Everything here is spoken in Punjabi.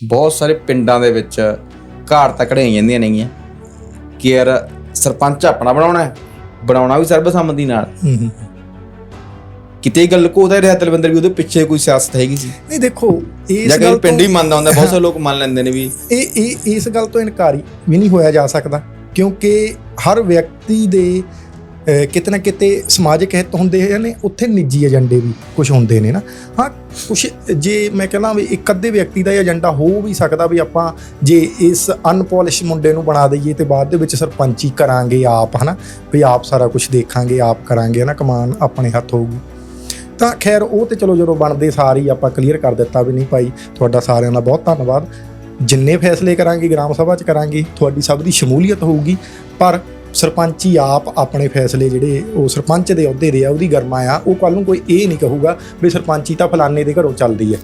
ਬਹੁਤ ਸਾਰੇ ਪਿੰਡਾਂ ਦੇ ਵਿੱਚ ਘਾਟ ਤੱਕੜੀਆਂ ਜਾਂਦੀਆਂ ਨੇਗੀਆਂ। ਕਿ ਯਾਰ ਸਰਪੰਚ ਆਪਣਾ ਬਣਾਉਣਾ ਹੈ ਬਣਾਉਣਾ ਵੀ ਸਰਬਸੰਮਤੀ ਨਾਲ। ਕਿਤੇ ਗੱਲ ਕੋਦਾ ਰਿਹਾ ਤਲਵਿੰਦਰ ਵੀ ਉਹਦੇ ਪਿੱਛੇ ਕੋਈ ਸਿਆਸਤ ਹੈਗੀ ਸੀ? ਨਹੀਂ ਦੇਖੋ ਇਸ ਗੱਲ ਕਿ ਪਿੰਡ ਤੋਂ ਹੀ ਮੰਨਦਾ ਹੁੰਦਾ ਬਹੁਤ ਸਾਰੇ ਲੋਕ ਮੰਨ ਲੈਂਦੇ ਨੇ ਵੀ। ਇਹ ਇਹ ਇਸ ਗੱਲ ਤੋਂ ਇਨਕਾਰੀ ਵੀ ਨਹੀਂ ਹੋਇਆ ਜਾ ਸਕਦਾ ਕਿਉਂਕਿ ਹਰ ਵਿਅਕਤੀ ਦੇ ਕਿਤੇ ਨਾ ਕਿਤੇ ਸਮਾਜਿਕ ਹਿੱਤ ਹੁੰਦੇ ਨੇ, ਉੱਥੇ ਨਿੱਜੀ ਏਜੰਡੇ ਵੀ ਕੁਝ ਹੁੰਦੇ ਨੇ ਨਾ। ਹਾਂ ਕੁਝ ਜੇ ਮੈਂ ਕਹਿੰਦਾ ਵੀ ਇੱਕ ਅੱਧੇ ਵਿਅਕਤੀ ਦਾ ਏਜੰਡਾ ਹੋ ਵੀ ਸਕਦਾ ਵੀ ਆਪਾਂ ਜੇ ਇਸ ਅਨਪੋਲਿਸ਼ ਮੁੰਡੇ ਨੂੰ ਬਣਾ ਦਈਏ ਤੇ ਬਾਅਦ ਦੇ ਵਿੱਚ ਸਰਪੰਚੀ ਕਰਾਂਗੇ ਆਪ, ਹਨਾ। ਵੀ ਆਪ ਸਾਰਾ ਕੁਝ ਦੇਖਾਂਗੇ, ਆਪ ਕਰਾਂਗੇ ਨਾ ਕਮਾਨ ਆਪਣੇ ਹੱਥ ਹੋਊਗੀ। ਤਾਂ ਖੈਰ, ਉਹ ਤੇ ਚਲੋ ਜਦੋਂ ਬਣਦੇ ਸਾਰ ਹੀ ਆਪਾਂ ਕਲੀਅਰ ਕਰ ਦਿੱਤਾ ਵੀ ਨਹੀਂ ਭਾਈ, ਤੁਹਾਡਾ ਸਾਰਿਆਂ ਦਾ ਬਹੁਤ ਧੰਨਵਾਦ। ਜਿੰਨੇ ਫੈਸਲੇ ਕਰਾਂਗੇ, ਗ੍ਰਾਮ ਸਭਾ 'ਚ ਕਰਾਂਗੇ, ਤੁਹਾਡੀ ਸਭ ਦੀ ਸ਼ਮੂਲੀਅਤ ਹੋਊਗੀ। ਪਰ ਸਰਪੰਚੀ ਆਪ ਆਪਣੇ ਫੈਸਲੇ ਜਿਹੜੇ ਉਹ ਸਰਪੰਚ ਦੇ ਅਹੁਦੇ ਦੇ ਆ, ਉਹਦੀ ਗਰਮਾ ਆ, ਉਹ ਕੱਲ ਨੂੰ ਕੋਈ ਇਹ ਨਹੀਂ ਕਹੂਗਾ ਵੀ ਸਰਪੰਚੀ ਤਾਂ ਫਲਾਣੇ ਦੇ ਘਰੋਂ ਚੱਲਦੀ ਹੈ